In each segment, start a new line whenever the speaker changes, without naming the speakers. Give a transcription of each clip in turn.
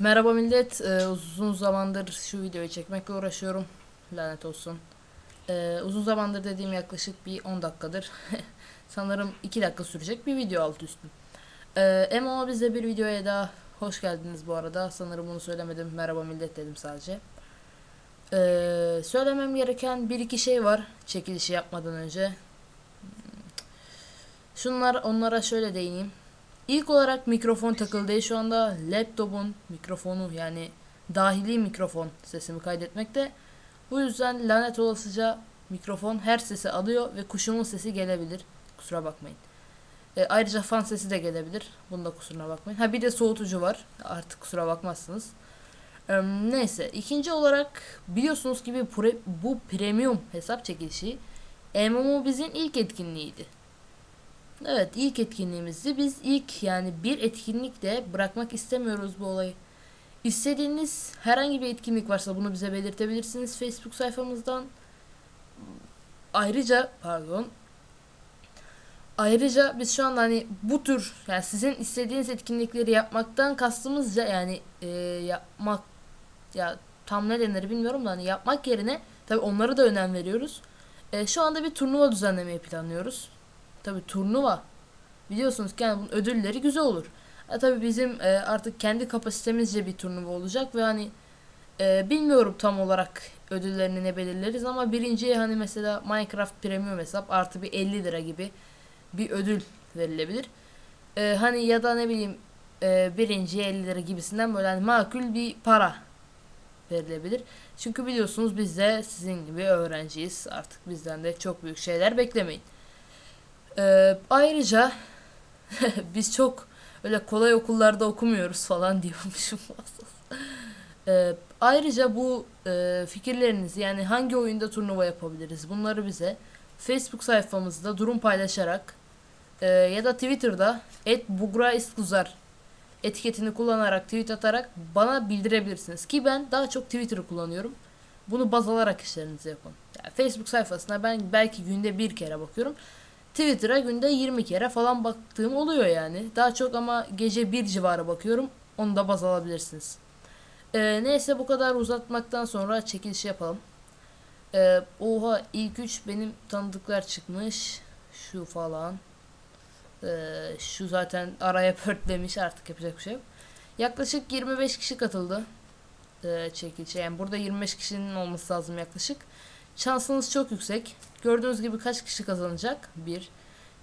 Merhaba millet. Ee, uzun zamandır şu videoyu çekmekle uğraşıyorum. Lanet olsun. Ee, uzun zamandır dediğim yaklaşık bir 10 dakikadır. Sanırım 2 dakika sürecek bir video alt üstü. Ee, ama bize bir videoya daha hoş geldiniz bu arada. Sanırım bunu söylemedim. Merhaba millet dedim sadece. Ee, söylemem gereken bir iki şey var çekilişi yapmadan önce. Şunlar onlara şöyle değineyim. İlk olarak mikrofon takıldı. Şu anda laptopun mikrofonu yani dahili mikrofon sesimi kaydetmekte. Bu yüzden lanet olasıca mikrofon her sesi alıyor ve kuşumun sesi gelebilir. Kusura bakmayın. E, ayrıca fan sesi de gelebilir. Bunda kusuruna bakmayın. Ha bir de soğutucu var. Artık kusura bakmazsınız. E, neyse. ikinci olarak biliyorsunuz ki bir pre- bu premium hesap çekilişi MMO bizim ilk etkinliğiydi. Evet ilk etkinliğimizdi. Biz ilk yani bir etkinlikle bırakmak istemiyoruz bu olayı. İstediğiniz herhangi bir etkinlik varsa bunu bize belirtebilirsiniz Facebook sayfamızdan. Ayrıca pardon. Ayrıca biz şu anda hani bu tür yani sizin istediğiniz etkinlikleri yapmaktan kastımızca yani e, yapmak ya tam ne denir bilmiyorum da hani yapmak yerine tabi onlara da önem veriyoruz. E, şu anda bir turnuva düzenlemeyi planlıyoruz. Tabi turnuva biliyorsunuz ki yani bunun ödülleri güzel olur. E, tabi bizim e, artık kendi kapasitemizce bir turnuva olacak ve hani e, bilmiyorum tam olarak ödüllerini ne belirleriz ama birinciye hani mesela Minecraft Premium hesap artı bir 50 lira gibi bir ödül verilebilir. E, hani ya da ne bileyim e, birinciye 50 lira gibisinden böyle hani makul bir para verilebilir. Çünkü biliyorsunuz biz de sizin gibi öğrenciyiz. Artık bizden de çok büyük şeyler beklemeyin. Ee, ayrıca biz çok öyle kolay okullarda okumuyoruz falan diyormuşum. ee, ayrıca bu e, fikirlerinizi yani hangi oyunda turnuva yapabiliriz bunları bize Facebook sayfamızda durum paylaşarak e, ya da Twitter'da @bugraiskuzar etiketini kullanarak tweet atarak bana bildirebilirsiniz ki ben daha çok Twitter'ı kullanıyorum. Bunu baz alarak işlerinizi yapın. Yani Facebook sayfasına ben belki günde bir kere bakıyorum. Twitter'a günde 20 kere falan baktığım oluyor yani. Daha çok ama gece bir civarı bakıyorum. Onu da baz alabilirsiniz. Ee, neyse bu kadar uzatmaktan sonra çekiliş yapalım. Ee, oha ilk üç benim tanıdıklar çıkmış. Şu falan. Ee, şu zaten araya pörtlemiş artık yapacak bir şey yok. Yaklaşık 25 kişi katıldı. Ee, çekilişe. Yani burada 25 kişinin olması lazım yaklaşık. Şansınız çok yüksek. Gördüğünüz gibi kaç kişi kazanacak? Bir.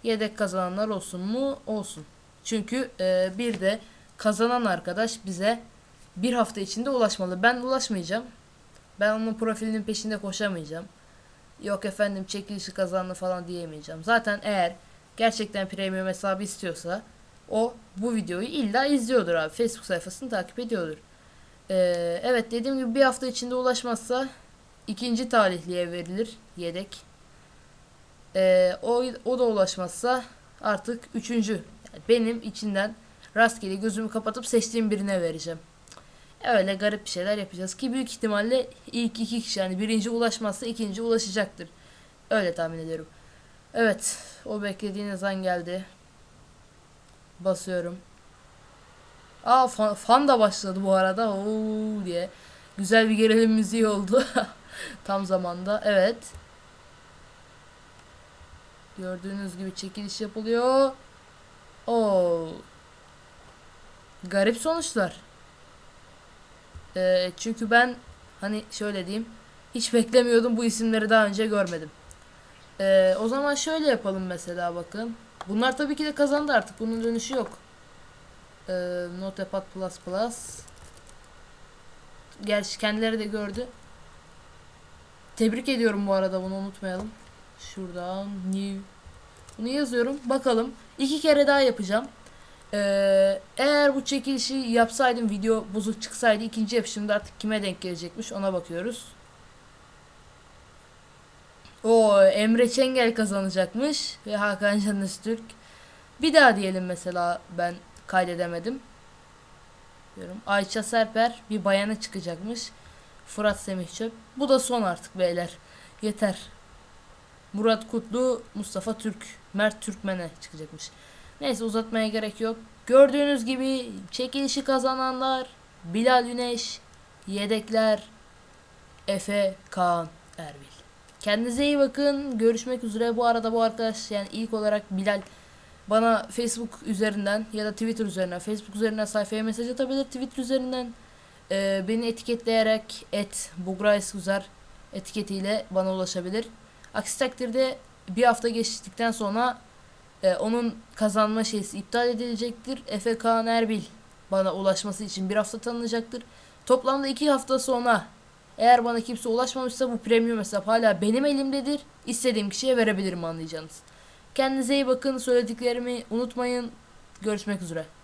Yedek kazananlar olsun mu? Olsun. Çünkü e, bir de kazanan arkadaş bize bir hafta içinde ulaşmalı. Ben ulaşmayacağım. Ben onun profilinin peşinde koşamayacağım. Yok efendim çekilişi kazandı falan diyemeyeceğim. Zaten eğer gerçekten premium hesabı istiyorsa o bu videoyu illa izliyordur abi. Facebook sayfasını takip ediyordur. Ee, evet dediğim gibi bir hafta içinde ulaşmazsa ikinci talihliye verilir yedek. Ee, o, o da ulaşmazsa artık üçüncü. Yani benim içinden rastgele gözümü kapatıp seçtiğim birine vereceğim. Öyle garip bir şeyler yapacağız ki büyük ihtimalle ilk iki kişi yani birinci ulaşmazsa ikinci ulaşacaktır. Öyle tahmin ediyorum. Evet o beklediğiniz an geldi. Basıyorum. Aa fan, fan da başladı bu arada. Oo diye. Güzel bir gerilim müziği oldu. Tam zamanda. Evet. Gördüğünüz gibi çekiliş yapılıyor. Oo. Garip sonuçlar. Ee, çünkü ben hani şöyle diyeyim. Hiç beklemiyordum bu isimleri daha önce görmedim. Ee, o zaman şöyle yapalım mesela bakın. Bunlar tabii ki de kazandı artık. Bunun dönüşü yok. Ee, Notepad. Gerçi kendileri de gördü. Tebrik ediyorum bu arada bunu unutmayalım. Şuradan new. Bunu yazıyorum. Bakalım. İki kere daha yapacağım. Ee, eğer bu çekilişi yapsaydım video bozuk çıksaydı ikinci yapışımda artık kime denk gelecekmiş ona bakıyoruz. O Emre Çengel kazanacakmış ve Hakan Can Öztürk. Bir daha diyelim mesela ben kaydedemedim. Diyorum. Ayça Serper bir bayana çıkacakmış. Fırat Semih. Bu da son artık beyler. Yeter. Murat Kutlu, Mustafa Türk, Mert Türkmen'e çıkacakmış. Neyse uzatmaya gerek yok. Gördüğünüz gibi çekilişi kazananlar Bilal Güneş, yedekler Efe Kaan Erbil. Kendinize iyi bakın. Görüşmek üzere. Bu arada bu arkadaş yani ilk olarak Bilal bana Facebook üzerinden ya da Twitter üzerinden, Facebook üzerinden sayfaya mesaj atabilir. Twitter üzerinden e, beni etiketleyerek et Bugraysgüzer etiketiyle bana ulaşabilir. Aksi takdirde bir hafta geçtikten sonra e, onun kazanma şeysi iptal edilecektir. Efe Kaan Erbil bana ulaşması için bir hafta tanınacaktır. Toplamda iki hafta sonra eğer bana kimse ulaşmamışsa bu premium hesap hala benim elimdedir. İstediğim kişiye verebilirim anlayacağınız. Kendinize iyi bakın. Söylediklerimi unutmayın. Görüşmek üzere.